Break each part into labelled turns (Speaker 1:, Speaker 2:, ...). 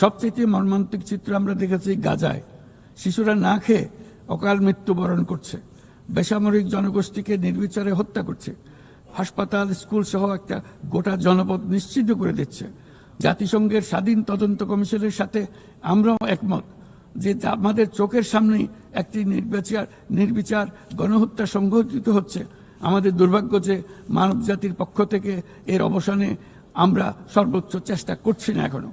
Speaker 1: সবচেয়ে মর্মান্তিক চিত্র আমরা দেখেছি গাজায়। শিশুরা না খেয়ে অকাল মৃত্যুবরণ করছে। বেসামরিক জনগোষ্ঠীকে নির্বিচারে হত্যা করছে। হাসপাতাল স্কুল সহ একটা গোটা জনপদ নিশ্চিত করে দিচ্ছে। জাতিসংঘের স্বাধীন তদন্ত কমিশনের সাথে আমরাও একমত যে আমাদের চোখের সামনেই একটি নির্বিচার নির্বিচার গণহত্যা সংঘটিত হচ্ছে। আমাদের দুর্ভাগ্য যে মানব জাতির পক্ষ থেকে এর অবসানে আমরা সর্বোচ্চ চেষ্টা করছি না এখনও।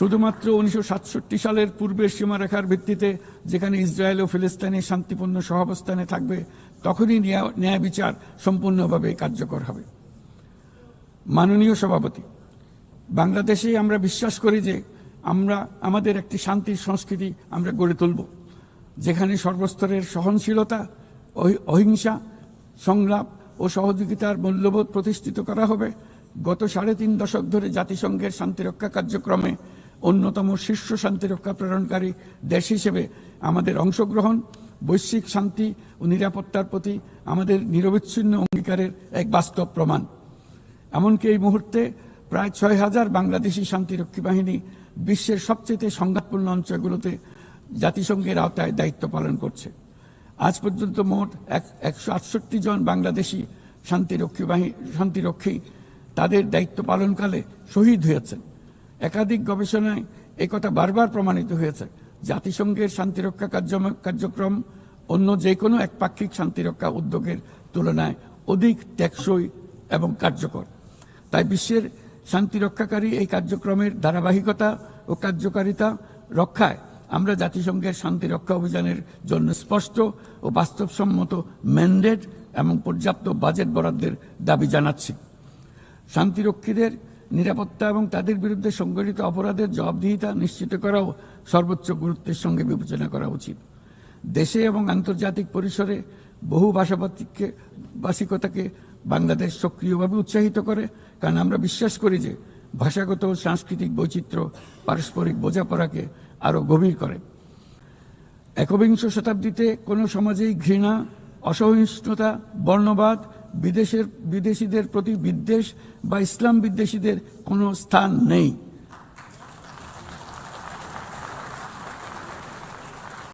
Speaker 1: শুধুমাত্র উনিশশো সাতষট্টি সালের পূর্বের সীমারেখার ভিত্তিতে যেখানে ইসরায়েল ও ফিলিস্তিনি শান্তিপূর্ণ সহাবস্থানে থাকবে, তখনই ন্যায়- বিচার সম্পূর্ণভাবে কার্যকর হবে। মাননীয় সভাপতি, বাংলাদেশে আমরা বিশ্বাস করি যে আমরা, আমাদের একটি শান্তির সংস্কৃতি আমরা গড়ে তুলব, যেখানে সর্বস্তরের সহনশীলতা, অহি- অহিংসা, সংলাপ ও সহযোগিতার মূল্যবোধ প্রতিষ্ঠিত করা হবে। গত সাড়ে তিন দশক ধরে জাতিসংঘের শান্তিরক্ষা কার্যক্রমে অন্যতম শীর্ষ শান্তিরক্ষা প্রেরণকারী দেশ হিসেবে আমাদের অংশগ্রহণ, বৈশ্বিক শান্তি ও নিরাপত্তার প্রতি আমাদের নিরবিচ্ছিন্ন অঙ্গীকারের এক বাস্তব প্রমাণ। এমনকি এই মুহূর্তে প্রায় ছয় হাজার বাংলাদেশি শান্তিরক্ষী বাহিনী বিশ্বের সবচেয়ে সংঘাতপূর্ণ অঞ্চলগুলোতে জাতিসংঘের আওতায় দায়িত্ব পালন করছে। আজ পর্যন্ত মোট এক, একশো আটষট্টি জন বাংলাদেশি শান্তিরক্ষী বাহিনী শান্তিরক্ষী তাদের দায়িত্ব পালনকালে শহীদ হয়েছেন। একাধিক গবেষণায় একথা বারবার প্রমাণিত হয়েছে। জাতিসংঘের শান্তিরক্ষা কার্যক্রম অন্য যে কোনো একপাক্ষিক শান্তিরক্ষা উদ্যোগের তুলনায় অধিক টেকসই এবং কার্যকর। তাই বিশ্বের শান্তিরক্ষাকারী এই কার্যক্রমের ধারাবাহিকতা ও কার্যকারিতা রক্ষায় আমরা জাতিসংঘের শান্তিরক্ষা অভিযানের জন্য স্পষ্ট ও বাস্তবসম্মত ম্যান্ডেট এবং পর্যাপ্ত বাজেট বরাদ্দের দাবি জানাচ্ছি। শান্তিরক্ষীদের নিরাপত্তা এবং তাদের বিরুদ্ধে সংগঠিত অপরাধের জবাবদিহিতা নিশ্চিত করাও সর্বোচ্চ গুরুত্বের সঙ্গে বিবেচনা করা উচিত। দেশে এবং আন্তর্জাতিক পরিসরে বহু ভাষাভাষিককে ভাষিকতাকে বাংলাদেশ সক্রিয়ভাবে উৎসাহিত করে, কারণ আমরা বিশ্বাস করি যে ভাষাগত ও সাংস্কৃতিক বৈচিত্র্য পারস্পরিক বোঝাপড়াকে আরও গভীর করে। একবিংশ শতাব্দীতে কোনো সমাজেই ঘৃণা, অসহিষ্ণুতা, বর্ণবাদ বিদেশের বিদেশিদের প্রতি বিদ্বেষ বা ইসলাম বিদ্বেষীদের কোনো স্থান নেই।